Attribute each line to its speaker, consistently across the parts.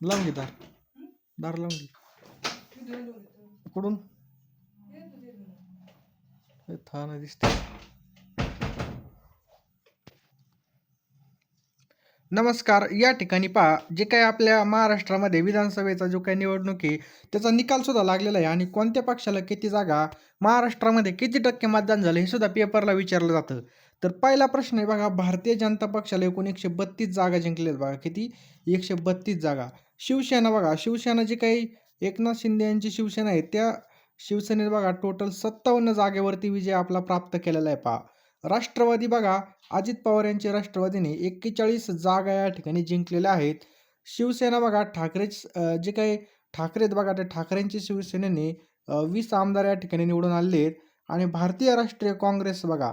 Speaker 1: लावून घे दार. दार लावून घे. कुठून? हे दिसते नमस्कार या ठिकाणी पहा जे काही आपल्या महाराष्ट्रामध्ये विधानसभेचा जो काही निवडणूक आहे त्याचा निकालसुद्धा लागलेला आहे आणि कोणत्या पक्षाला किती जागा महाराष्ट्रामध्ये किती टक्के मतदान झालं हे सुद्धा पेपरला विचारलं जातं. तर पहिला प्रश्न आहे बघा भारतीय जनता पक्षाला एकूण एकशे बत्तीस जागा जिंकलेत बघा. किती? एकशे बत्तीस जागा. शिवसेना बघा शिवसेना जी काही एकनाथ शिंदे यांची शिवसेना आहे त्या शिवसेनेत बघा टोटल सत्तावन्न जागेवरती विजय आपला प्राप्त केलेला आहे पहा. राष्ट्रवादी बघा अजित पवार यांच्या राष्ट्रवादीने एक्केचाळीस जागा या ठिकाणी जिंकलेल्या आहेत. शिवसेना बघा ठाकरे जे काही ठाकरे आहेत बघा त्या ठाकरेंच्या शिवसेनेने वीस आमदार या ठिकाणी निवडून आले आहेत. आणि भारतीय राष्ट्रीय काँग्रेस बघा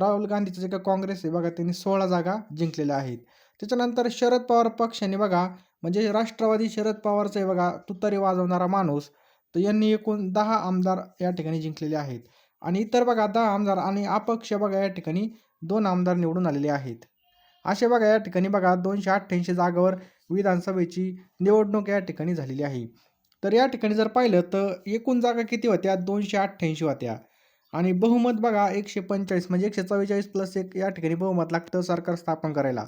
Speaker 1: राहुल गांधीचं जे काही काँग्रेस आहे बघा त्यांनी सोळा जागा जिंकलेल्या आहेत. त्याच्यानंतर शरद पवार पक्षाने बघा म्हणजे राष्ट्रवादी शरद पवारचं आहे बघा तुतारी वाजवणारा माणूस तर यांनी एकूण दहा आमदार या ठिकाणी जिंकलेले आहेत. आणि इतर बघा दहा आमदार आणि अपक्ष बघा या ठिकाणी दोन आमदार निवडून आलेले आहेत. असे बघा या ठिकाणी बघा दोनशे अठ्ठ्याऐंशी जागावर विधानसभेची निवडणूक या ठिकाणी झालेली आहे. तर या ठिकाणी जर पाहिलं तर एकूण जागा किती होत्या? दोनशे अठ्ठ्याऐंशी होत्या. आणि बहुमत बघा एकशे पंचेचाळीस म्हणजे एकशे चव्वेचाळीस प्लस एक या ठिकाणी बहुमत लागतं सरकार स्थापन करायला.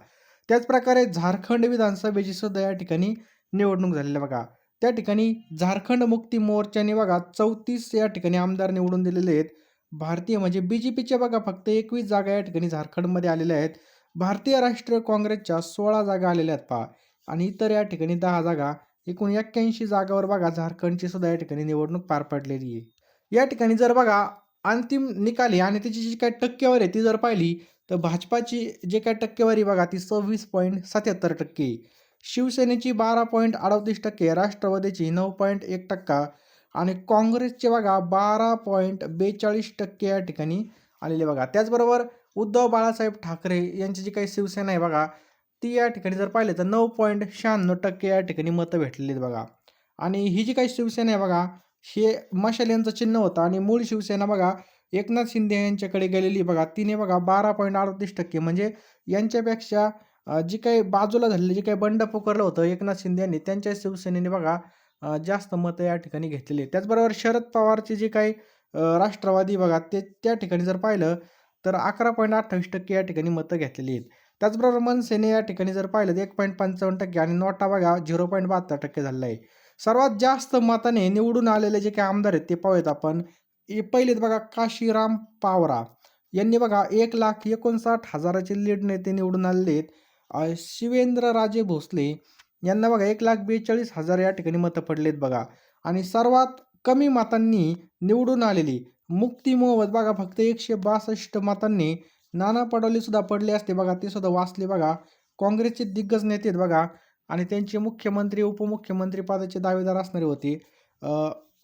Speaker 1: त्याचप्रकारे झारखंड विधानसभेची सुद्धा या ठिकाणी निवडणूक झालेली बघा. त्या ठिकाणी झारखंड मुक्ती मोर्चाने बघा चौतीस या ठिकाणी आमदार निवडून दिलेले आहेत. भारतीय म्हणजे बी जे पीच्या बघा फक्त एकवीस जागा या ठिकाणी झारखंडमध्ये आलेल्या आहेत. भारतीय राष्ट्रीय काँग्रेसच्या सोळा जागा आलेल्या आहेत पहा. आणि इतर या ठिकाणी दहा जागा एकूण एक्क्याऐंशी जागावर बघा झारखंडची सुद्धा या ठिकाणी निवडणूक पार पडलेली आहे. या ठिकाणी जर बघा अंतिम निकाली आणि त्याची जी काही टक्केवारी आहे ती जर पाहिली तर भाजपाची जे काही टक्केवारी बघा ती सव्वीस पॉईंट सत्याहत्तर टक्के आहे. शिवसेनेची बारा पॉईंट अडतीस टक्के राष्ट्रवादीची नऊ पॉईंट एक टक्का आणि काँग्रेसचे बघा बारा पॉईंट बेचाळीस टक्के या ठिकाणी आलेले बघा. त्याचबरोबर उद्धव बाळासाहेब ठाकरे यांची जी काही शिवसेना आहे बघा ती या ठिकाणी जर पाहिलं तर नऊ पॉईंट शहाण्णव टक्के या ठिकाणी मतं भेटलेली आहेत बघा. आणि ही जी काही शिवसेना आहे बघा हे मशाल यांचं चिन्ह होतं आणि मूळ शिवसेना बघा एकनाथ शिंदे यांच्याकडे गेलेली बघा तिने बघा बारा पॉईंट अडतीस टक्के म्हणजे यांच्यापेक्षा जी काही बाजूला झालेली जी काही बंड पुकारलं होतं एकनाथ शिंदे यांनी त्यांच्या शिवसेनेने बघा जास्त मतं या ठिकाणी घेतलेली आहेत. त्याचबरोबर शरद पवारचे जे काही राष्ट्रवादी बघा ते त्या ठिकाणी जर पाहिलं तर अकरा पॉईंट अठ्ठावीस टक्के या ठिकाणी मतं घेतलेली आहेत. त्याचबरोबर मनसेने या ठिकाणी जर पाहिलं तर एक पॉईंट पंचावन्न टक्के आणि नोटा बघा झिरो पॉईंट बहात्तर टक्के झालेला आहे. सर्वात जास्त मताने निवडून आलेले जे काही आमदार आहेत ते पाहूयात आपण. पहिलेत बघा काशीराम पावरा यांनी बघा एक लाख एकोणसाठ हजाराचे लीड नेते निवडून आलेले आहेत. शिवेंद्रराजे शिवेंद्र राजे भोसले यांना बघा एक लाख बेचाळीस हजार या ठिकाणी मतं पडलेत बघा. आणि सर्वात कमी मतांनी निवडून आलेली मुक्ती मोहम्मद बघा फक्त एकशे बासष्ट मतांनी नाना पडोले सुद्धा पडले असते बघा ते सुद्धा वाचले बघा. काँग्रेसचे दिग्गज नेते आहेत बघा आणि त्यांचे मुख्यमंत्री उपमुख्यमंत्री पदाचे दावेदार असणारे होते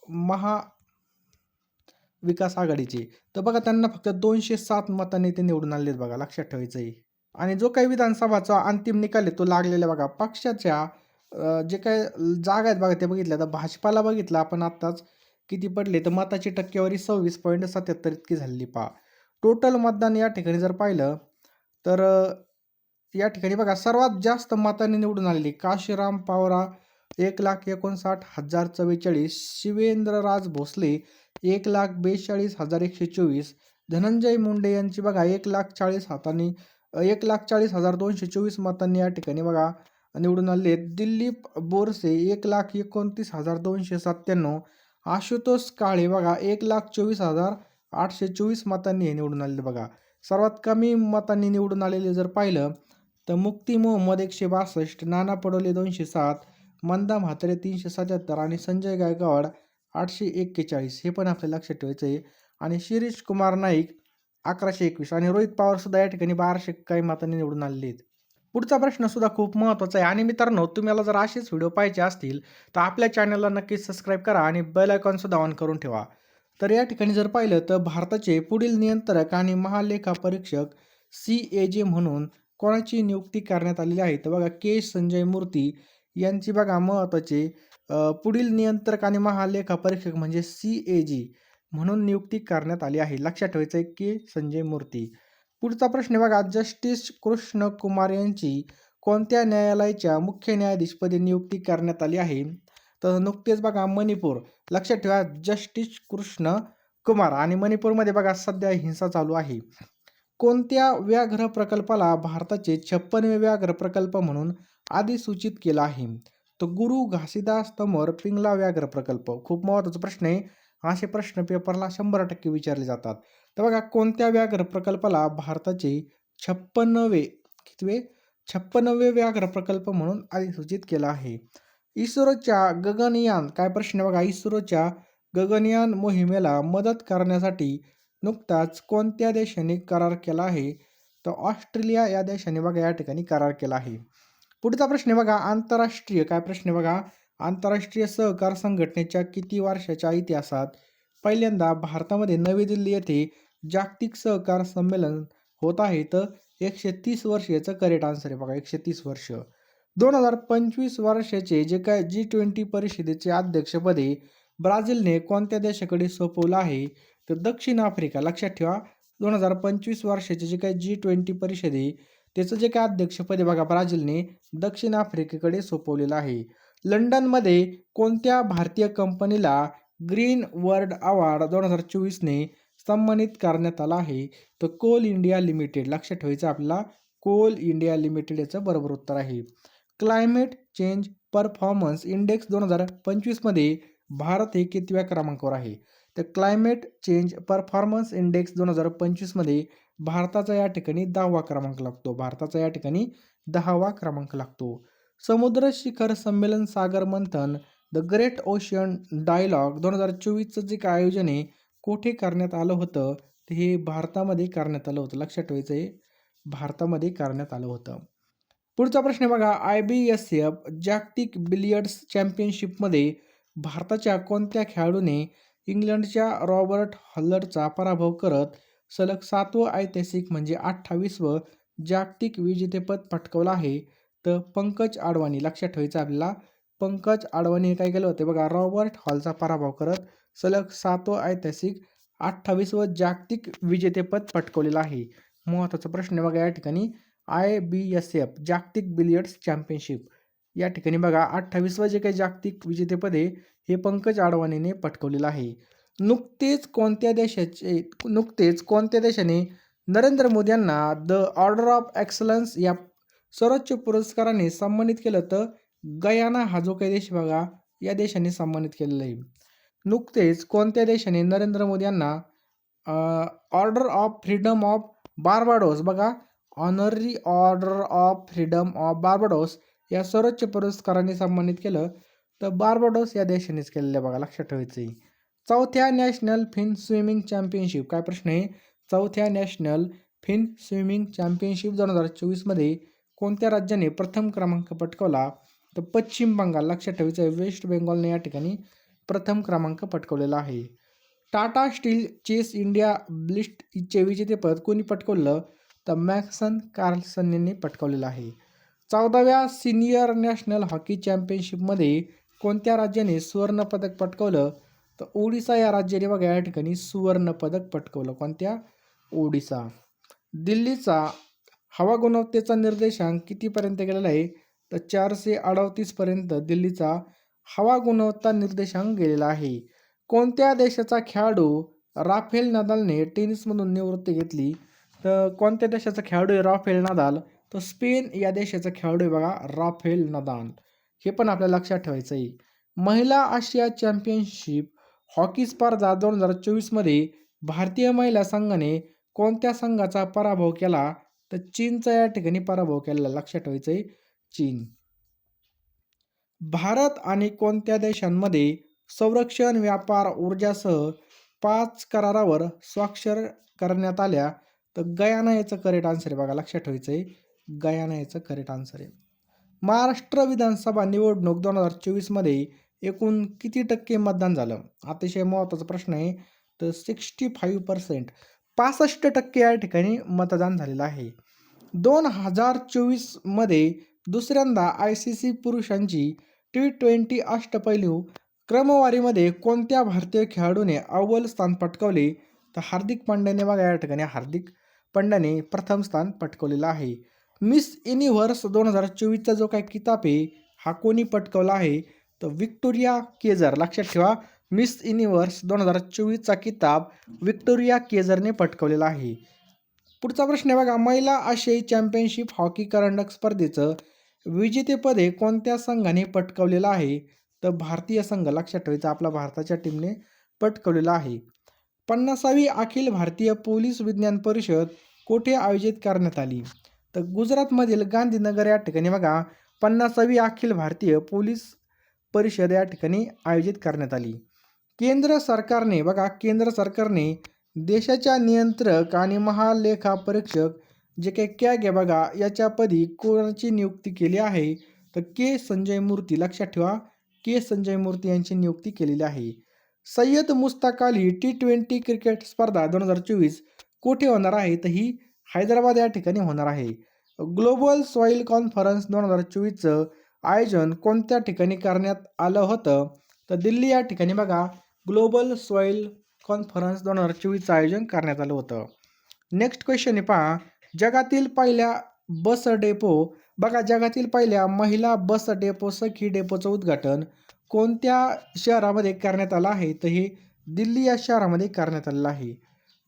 Speaker 1: महा विकास आघाडीचे. तर बघा त्यांना फक्त दोनशे सात मतांनी ते निवडून आले आहेत बघा लक्षात ठेवायचं आहे आणि जो काही विधानसभाचा अंतिम निकाल आहे तो लागलेला बघा. पक्षाच्या जे काही जागा आहेत बघा ते बघितल्या तर भाजपाला बघितलं. आपण आत्ताच किती पडले तर मताची टक्केवारी सव्वीस पॉईंट सत्याहत्तर इतकी झालेली पहा. टोटल मतदान या ठिकाणी जर पाहिलं तर या ठिकाणी बघा सर्वात जास्त मताने निवडून आलेली काशीराम पावरा एक लाख एकोणसाठ हजार चव्वेचाळीस शिवेंद्रराज भोसले एक लाख बेचाळीस हजार एकशे चोवीस धनंजय मुंडे यांची बघा एक लाख चाळीस हातांनी एक लाख चाळीस हजार दोनशे चोवीस मतांनी या ठिकाणी बघा निवडून आले दिलीप बोरसे एक लाख एकोणतीस हजार दोनशे सत्त्याण्णव. आशुतोष काळे बघा एक लाख चोवीस हजार आठशे चोवीस मतांनी हे निवडून आलेले बघा. सर्वात कमी मतांनी निवडून आलेले जर पाहिलं तर मुक्ती मोहम्मद एकशे बासष्ट नाना पडोले दोनशे सात मंदा म्हात्रे तीनशे सत्याहत्तर आणि संजय गायकवाड आठशे एक्केचाळीस. हे पण आपल्याला लक्षात ठेवायचं आहे आणि शिरीष कुमार नाईक अकराशे एकवीस आणि रोहित पवार सुद्धा या ठिकाणी बाराशे काही मतांनी निवडून आलेले आहेत पुढचा प्रश्न सुद्धा खूप महत्त्वाचा आहे. आणि मित्रांनो तुम्हाला जर असेच व्हिडिओ पाहिजे असतील तर आपल्या चॅनलला नक्कीच सबस्क्राईब करा आणि बेल आयकॉन सुद्धा ऑन करून ठेवा. तर या ठिकाणी जर पाहिलं तर भारताचे पुढील नियंत्रक आणि महालेखा परीक्षक सी ए जे म्हणून कोणाची नियुक्ती करण्यात आलेली आहे? तर बघा के संजय मूर्ती यांची बघा महत्त्वाचे पुढील नियंत्रक आणि महालेखा परीक्षक म्हणजे सी ए जी. म्हणून नियुक्ती करण्यात आली आहे. लक्षात ठेवायचं आहे की संजय मूर्ती. पुढचा प्रश्न बघा. जस्टिस कृष्ण कुमार यांची कोणत्या न्यायालयाच्या मुख्य न्यायाधीशपदी नियुक्ती करण्यात आली आहे? तर नुकतेच बघा मणिपूर. लक्षात ठेवा. जस्टिस कृष्ण कुमार आणि मणिपूरमध्ये बघा सध्या हिंसा चालू आहे. कोणत्या व्याघ्र प्रकल्पाला भारताचे छप्पनवे व्याघ्र प्रकल्प म्हणून आधी सूचित केलं आहे? तर गुरु घासीदास तमर पिंगला व्याघ्र प्रकल्प. खूप महत्त्वाचा प्रश्न आहे. असे प्रश्न पेपरला शंभर टक्के विचारले जातात. तर बघा कोणत्या व्याघ्र प्रकल्पाला भारताचे छप्पनवे कितवे? छप्पनवे व्याघ्र प्रकल्प म्हणून अधिसूचित केला आहे. इस्रोच्या गगनयान काय प्रश्न बघा? इस्रोच्या गगनयान मोहिमेला मदत करण्यासाठी नुकताच कोणत्या देशाने करार केला आहे? तर ऑस्ट्रेलिया या देशाने बघा या ठिकाणी करार केला आहे. पुढचा प्रश्न बघा आंतरराष्ट्रीय काय प्रश्न बघा? आंतरराष्ट्रीय सहकार संघटनेच्या किती वर्षाच्या इतिहासात पहिल्यांदा भारतामध्ये नवी दिल्ली येथे जागतिक सहकार संमेलन होत आहे तर एकशे तीस वर्ष याचं करेक्ट आन्सर आहे बघा एकशे तीस वर्ष. दोन हजार पंचवीस वर्षाचे जे काय जी ट्वेंटी परिषदेचे अध्यक्षपदे ब्राझीलने कोणत्या देशाकडे सोपवलं आहे तर दक्षिण आफ्रिका लक्षात ठेवा दोन हजार पंचवीस वर्षाचे जे काय जी ट्वेंटी परिषदे त्याचं जे काय अध्यक्षपद आहे बघा ब्राझीलने दक्षिण आफ्रिकेकडे सोपवलेलं आहे. लंडनमध्ये कोणत्या भारतीय कंपनीला ग्रीन वर्ल्ड अवॉर्ड दोन हजार चोवीसने सन्मानित करण्यात आला आहे? तर कोल इंडिया लिमिटेड लक्षात ठेवायचं आपल्याला कोल इंडिया लिमिटेड याचं बरोबर उत्तर आहे. क्लायमेट चेंज परफॉर्मन्स इंडेक्स दोन हजार पंचवीसमध्ये भारत हे कितव्या क्रमांकावर आहे? तर क्लायमेट चेंज परफॉर्मन्स इंडेक्स दोन हजार पंचवीसमध्ये भारताचा या ठिकाणी दहावा क्रमांक लागतो. भारताचा या ठिकाणी दहावा क्रमांक लागतो. समुद्र शिखर संमेलन सागर मंथन द ग्रेट ओशियन डायलॉग दोन हजार चोवीसचं जे काय आयोजन आहे कोठे करण्यात आलं होतं ते हे भारतामध्ये करण्यात आलं होतं. लक्षात ठेवायचं आहे भारतामध्ये करण्यात आलं होतं. पुढचा प्रश्न बघा आय बी एस एफ जागतिक बिलियर्ड्स चॅम्पियनशिपमध्ये भारताच्या कोणत्या खेळाडूने इंग्लंडच्या रॉबर्ट हल्लरचा पराभव करत सलग सातवं ऐतिहासिक म्हणजे अठ्ठावीसवं जागतिक विजेतेपद पटकवलं आहे? तर पंकज आडवाणी लक्षात ठेवायचं आपल्याला. पंकज आडवाणी काय केलं होतं? बघा रॉबर्ट हॉलचा पराभव करत सलग सातवं ऐतिहासिक अठ्ठावीस व जागतिक विजेतेपद पटकवलेलं आहे. महत्त्वाचा प्रश्न बघा या ठिकाणी. आय बी एस एफ जागतिक बिलियर्ड्स चॅम्पियनशिप. या ठिकाणी बघा अठ्ठावीसवं जे काही जागतिक विजेतेपद आहे हे पंकज आडवाणीने पटकवलेलं आहे. नुकतेच कोणत्या देशाचे नुकतेच कोणत्या देशाने नरेंद्र मोदी यांना द ऑर्डर ऑफ एक्सलन्स या सर्वोच्च पुरस्काराने सन्मानित केलं तर गयाना हा जो काही देश बघा या देशाने सन्मानित केलेला आहे. नुकतेच कोणत्या देशाने? नरेंद्र मोदी यांना order of freedom of Barbados बघा honorary order of freedom of Barbados या सर्वोच्च पुरस्काराने सन्मानित केलं तर बार्बाडोस या देशानेच केलेलं आहे बघा लक्षात ठेवायचं आहे. चौथ्या नॅशनल फिन स्विमिंग चॅम्पियनशिप काय प्रश्न आहे? चौथ्या नॅशनल फिन स्विमिंग चॅम्पियनशिप दोन हजार चोवीसमध्ये कोणत्या राज्याने प्रथम क्रमांक पटकावला? तर पश्चिम बंगाल लक्षात ठेवायचं वेस्ट बेंगॉलने या ठिकाणी प्रथम क्रमांक पटकवलेला आहे. टाटा स्टील चेस इंडिया ब्लिस्टचे विजेतेपद कोणी पटकवलं? तर मॅक्सन कार्लसन यांनी पटकावलेलं आहे. चौदाव्या सिनियर नॅशनल हॉकी चॅम्पियनशिपमध्ये कोणत्या राज्याने सुवर्णपदक पटकवलं? तर ओडिसा या राज्याने बघा या ठिकाणी सुवर्णपदक पटकवलं. कोणत्या? ओडिसा. दिल्लीचा हवा गुणवत्तेचा निर्देशांक कितीपर्यंत गेलेला आहे? तर चारशे अडतीसपर्यंत दिल्लीचा हवा गुणवत्ता निर्देशांक गेलेला आहे. कोणत्या देशाचा खेळाडू राफेल नदालने टेनिसमधून निवृत्ती घेतली? तर कोणत्या देशाचा खेळाडू आहे राफेल नदाल? तर स्पेन या देशाचा खेळाडू आहे बघा राफेल नदाल. हे पण आपल्याला लक्षात ठेवायचं आहे. महिला आशिया चॅम्पियनशिप हॉकी स्पर्धा दोन हजार चोवीसमध्ये भारतीय महिला संघाने कोणत्या संघाचा पराभव केला? तर चीनचा या ठिकाणी पराभव केलेला लक्षात ठेवायचं आहे चीन. भारत आणि कोणत्या देशांमध्ये संरक्षण व्यापार ऊर्जासह पाच करारावर स्वाक्षर करण्यात आल्या? तर गयाना याचं करेक्ट आन्सर आहे बघा. लक्षात ठेवायचं आहे गयाना याचं करेक्ट आन्सर आहे. महाराष्ट्र विधानसभा निवडणूक दोन हजार चोवीसमध्ये एकूण किती टक्के मतदान झालं? अतिशय महत्त्वाचा प्रश्न आहे. तर सिक्स्टी फाईव्ह पर्सेंट पासष्ट टक्के या ठिकाणी मतदान झालेलं आहे. दोन हजार चोवीसमध्ये दुसऱ्यांदा आय सी सी पुरुषांची टी ट्वेंटी अष्टपैलू क्रमवारीमध्ये कोणत्या भारतीय खेळाडूने अव्वल स्थान पटकावले? तर हार्दिक पांड्याने बघा या ठिकाणी हार्दिक पांड्याने प्रथम स्थान पटकवलेलं आहे. मिस युनिव्हर्स दोन हजार चोवीसचा जो काही किताब आहे हा कोणी पटकावला आहे? तर विक्टोरिया केजर. लक्षात ठेवा मिस युनिव्हर्स दोन हजार चोवीसचा किताब विक्टोरिया केजरने पटकवलेला आहे. पुढचा प्रश्न आहे बघा महिला आशियाई चॅम्पियनशिप हॉकी करंडक स्पर्धेचं विजेतेपद हे कोणत्या संघाने पटकवलेलं आहे? तर भारतीय संघ लक्षात ठेवायचा आपला भारताच्या टीमने पटकवलेला आहे. पन्नासावी अखिल भारतीय पोलीस विज्ञान परिषद कोठे आयोजित करण्यात आली? तर गुजरातमधील गांधीनगर या ठिकाणी बघा पन्नासावी अखिल भारतीय पोलीस परिषद या ठिकाणी आयोजित करण्यात आली. केंद्र सरकारने बघा केंद्र सरकारने देशाच्या नियंत्रक आणि महालेखा परीक्षक जे काही कॅग आहे बघा याच्यापदी कोणाची नियुक्ती केली आहे? तर के. संजय मूर्ती लक्षात ठेवा के. संजय मूर्ती यांची नियुक्ती केलेली आहे. Syed Mushtaq Ali T twenty cricket स्पर्धा दोन हजार चोवीस कोठे होणार आहे? तर ही हैदराबाद या ठिकाणी होणार आहे. ग्लोबल सॉईल कॉन्फरन्स दोन हजार चोवीसचं आयोजन कोणत्या ठिकाणी करण्यात आलं होतं? तर दिल्ली या ठिकाणी बघा ग्लोबल सॉईल कॉन्फरन्स दोन हजार चोवीसचं आयोजन करण्यात आलं होतं. नेक्स्ट क्वेश्चन आहे पहा. जगातील पहिल्या बस डेपो बघा जगातील पहिल्या महिला बस डेपो सखी डेपोचं उद्घाटन कोणत्या शहरामध्ये करण्यात आलं आहे? तर हे दिल्ली या शहरामध्ये करण्यात आलेलं आहे.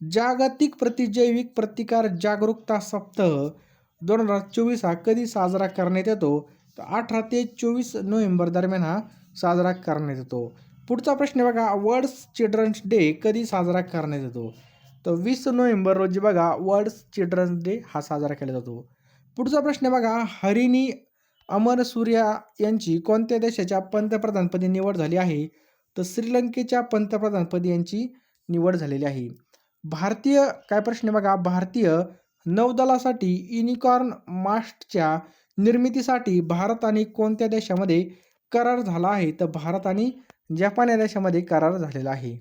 Speaker 1: जागतिक प्रतिजैविक प्रतिकार जागरूकता सप्ताह दोन हजार चोवीस हा कधी साजरा करण्यात येतो? तर अठरा ते चोवीस नोव्हेंबर दरम्यान हा साजरा करण्यात येतो. पुढचा प्रश्न बघा वर्ल्ड चिल्ड्रन्स डे कधी साजरा करण्यात येतो? तर वीस नोव्हेंबर रोजी बघा वर्ल्ड चिल्ड्रन्स डे हा साजरा केला जातो. पुढचा प्रश्न बघा हरिणी अमर सूर्या यांची कोणत्या देशाच्या पंतप्रधानपदी निवड झाली आहे? तर श्रीलंकेच्या पंतप्रधानपदी यांची निवड झालेली आहे. भारतीय काय प्रश्न बघा भारतीय नौदलासाठी युनिकॉर्न मास्टच्या निर्मितीसाठी भारत आणि कोणत्या देशामध्ये करार झाला आहे? तर भारत आणि जपान या देशामध्ये करार झालेला आहे.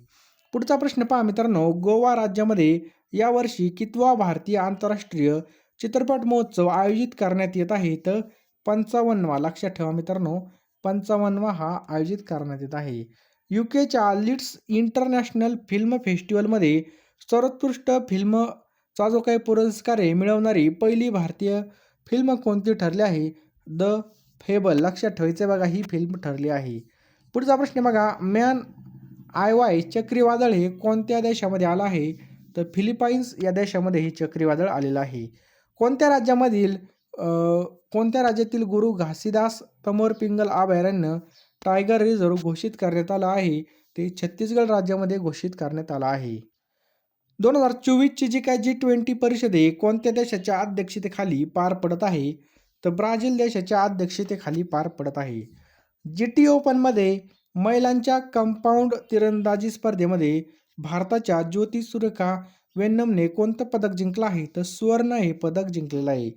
Speaker 1: पुढचा प्रश्न पहा मित्रांनो. गोवा राज्यामध्ये यावर्षी कितवा भारतीय आंतरराष्ट्रीय चित्रपट महोत्सव आयोजित करण्यात येत आहे? तर पंचावन्नवा लक्षात ठेवा मित्रांनो. पंचावन्नवा हा आयोजित करण्यात येत आहे. यू केच्या लिड्स इंटरनॅशनल फिल्म फेस्टिवलमध्ये सर्वोत्कृष्ट फिल्मचा जो काही पुरस्कार आहे मिळवणारी पहिली भारतीय फिल्म कोणती ठरली आहे? द फेबल लक्षात ठेवायचं बघा ही फिल्म ठरली आहे. पुढचा प्रश्न बघा. मॅन आय वाय चक्रीवादळ हे कोणत्या देशामध्ये आलं आहे? तर फिलिपाईन्स या देशामध्ये हे चक्रीवादळ आलेलं आहे. कोणत्या राज्यामधील कोणत्या राज्यातील गुरु घासीदास तमोर पिंगल अभयारण्य टायगर रिझर्व घोषित करण्यात आलं आहे? ते छत्तीसगड राज्यामध्ये घोषित करण्यात आलं आहे. दोन हजार चोवीसची जी काय जी ट्वेंटी परिषद आहे कोणत्या देशाच्या अध्यक्षतेखाली पार पडत आहे? तर ब्राझील देशाच्या अध्यक्षतेखाली पार पडत आहे. जी टी ओपनमध्ये महिलांच्या कंपाऊंड तिरंदाजी स्पर्धेमध्ये भारताच्या ज्योती सुरेखा वेन्नमने कोणतं पदक जिंकलं आहे? तर सुवर्ण हे पदक जिंकलेलं आहे.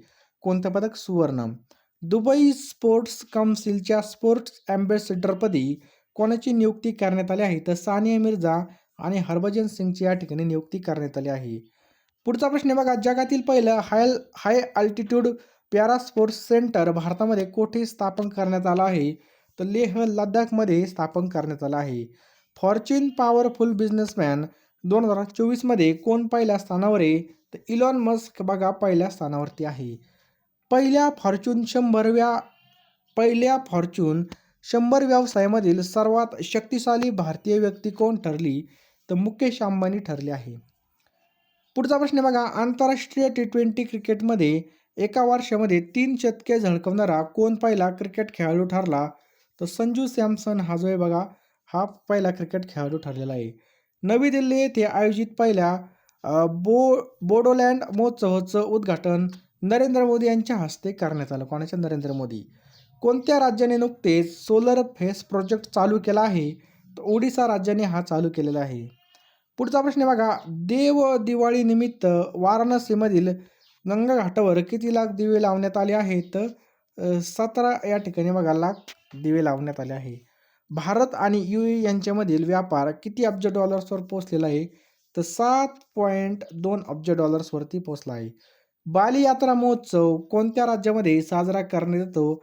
Speaker 1: कोणतं पदक? सुवर्ण. दुबई स्पोर्ट्स काउन्सिलच्या स्पोर्ट्स अँबॅसेडरपदी कोणाची नियुक्ती करण्यात आली आहे? तर सानिया मिर्झा आणि हरभजन सिंगची या ठिकाणी नियुक्ती करण्यात आली आहे. पुढचा प्रश्न बघा. जगातील पहिलं high high altitude para sports centre भारतामध्ये कोठे स्थापन करण्यात आलं आहे? तर लेह लडाखमध्ये स्थापन करण्यात आला आहे. फॉर्च्यून पॉवरफुल बिझनेसमॅन दोन हजार चोवीसमध्ये कोण पहिल्या स्थानावर आहे? तर इलॉन मस्क बघा पहिल्या स्थानावरती आहे. पहिल्या फॉर्च्यून शंभरव्या पहिल्या फॉर्च्यून शंभर व्यवसायामधील सर्वात शक्तिशाली भारतीय व्यक्ती कोण ठरली? तर मुकेश अंबानी ठरले आहे. पुढचा प्रश्न बघा. आंतरराष्ट्रीय टी ट्वेंटी क्रिकेटमध्ये एका वर्षामध्ये तीन शतके झळकवणारा कोण पहिला क्रिकेट खेळाडू ठरला? तर संजू सॅमसन हा जो आहे बघा हा पहिला क्रिकेट खेळाडू ठरलेला आहे. नवी दिल्ली येथे आयोजित पहिल्या बो बोडोलँड महोत्सवाचं उद्घाटन नरेंद्र मोदी यांच्या हस्ते करण्यात आलं. कोणाच्या? नरेंद्र मोदी. कोणत्या राज्याने नुकतेच सोलर फेस प्रोजेक्ट चालू केला आहे? तर ओडिसा राज्याने हा चालू केलेला आहे. पुढचा प्रश्न बघा देव दिवाळीनिमित्त वाराणसीमधील गंगा घाटावर किती लाख दिवे लावण्यात आले आहेत? सतरा या ठिकाणी बघा लाख दिवे लावण्यात आले आहे. भारत आणि यू ए यांच्यामधील व्यापार किती अब्ज डॉलर्सवर पोहोचलेला आहे? तर सात पॉईंट दोन अब्ज डॉलर्सवरती पोहोचला आहे. बाली यात्रा महोत्सव कोणत्या राज्यामध्ये साजरा करण्यात येतो?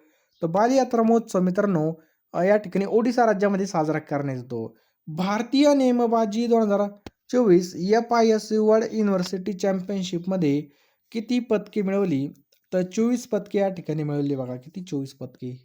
Speaker 1: तर बाली यात्रा महोत्सव मित्रांनो या ठिकाणी ओडिसा राज्यामध्ये साजरा करण्यात येतो. भारतीय नेमबाजी दोन हजार चोवीस F I S world university चॅम्पियनशिपमध्ये किती पदके मिळवली? तर चोवीस पदके या ठिकाणी मिळवली बघा किती? चोवीस पदके.